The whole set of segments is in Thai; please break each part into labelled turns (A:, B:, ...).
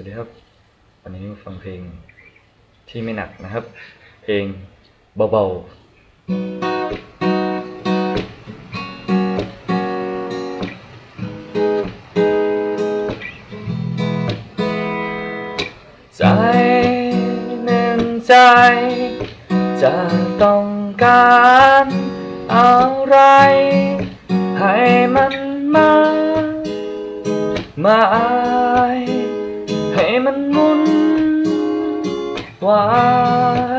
A: วัสดีครับ วันนี้ฟังเพลงที่ไม่หนักนะครับ เพลงเบาๆใจหนึ่งใจ จะต้องการอะไร ให้มันมา มา ไวา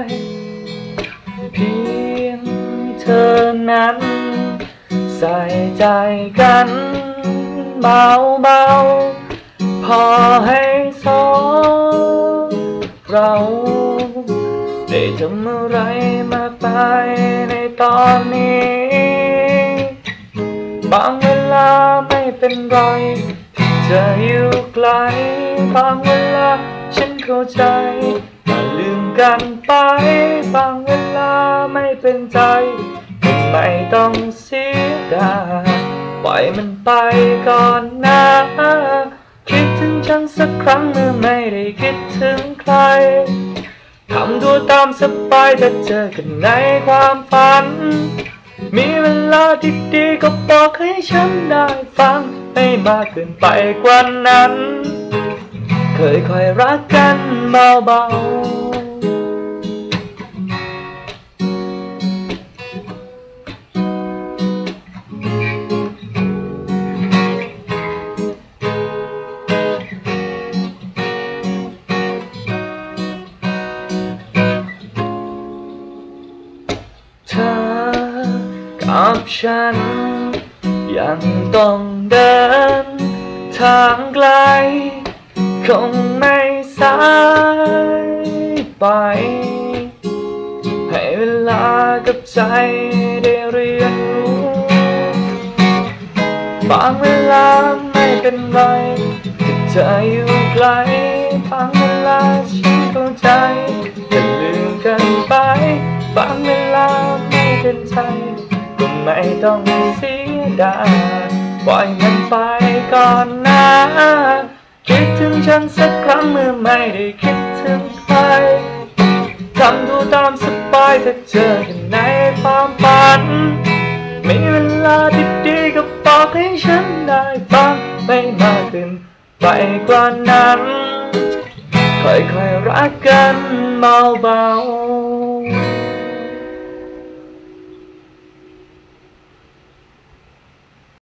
A: ยเพียงเธอนั้น ใส่ใจกันเบาเบาๆพอให้สองเราได้ทำอะไรมากไปในตอนนี้ บางเวลาไม่เป็นไรที่เธออยู่ไกล บางเวลาฉันเข้าใจ กันไป บางเวลาไม่เป็นใจไม่ต้องเสียดายปล่อยมันไปก่อนนะ คิดถึงฉันสักครั้งเมื่อไม่ได้คิดถึงใครทำตัวตามสบายถ้าเจอกันในความฝัน มีเวลาดีๆก็บอกให้ฉันได้ฟัง ไม่มากเกินไปกว่านั้น เคยคอยรักกันเบาๆ อกับฉัน ยังต้องเดิน ทางไกล คงไม่สายไป ให้เวลากับใจได้เรียนรู้บางเวลาไม่เป็นไรที่เธออยู่ไกลบางเวลาฉัน ก็ไม่ต้องเสียดายปล่อยมันไปก่อนนะ คิดถึงฉันสักครั้งเมื่อไม่ได้คิดถึงใครทำตัวตามสบายถ้าเจอกันในความฝันมีเวลาดีๆก็บอกให้ฉันได้ฟังไม่มากเกินไปกว่านั้น ค่อยๆรักกันเบาๆ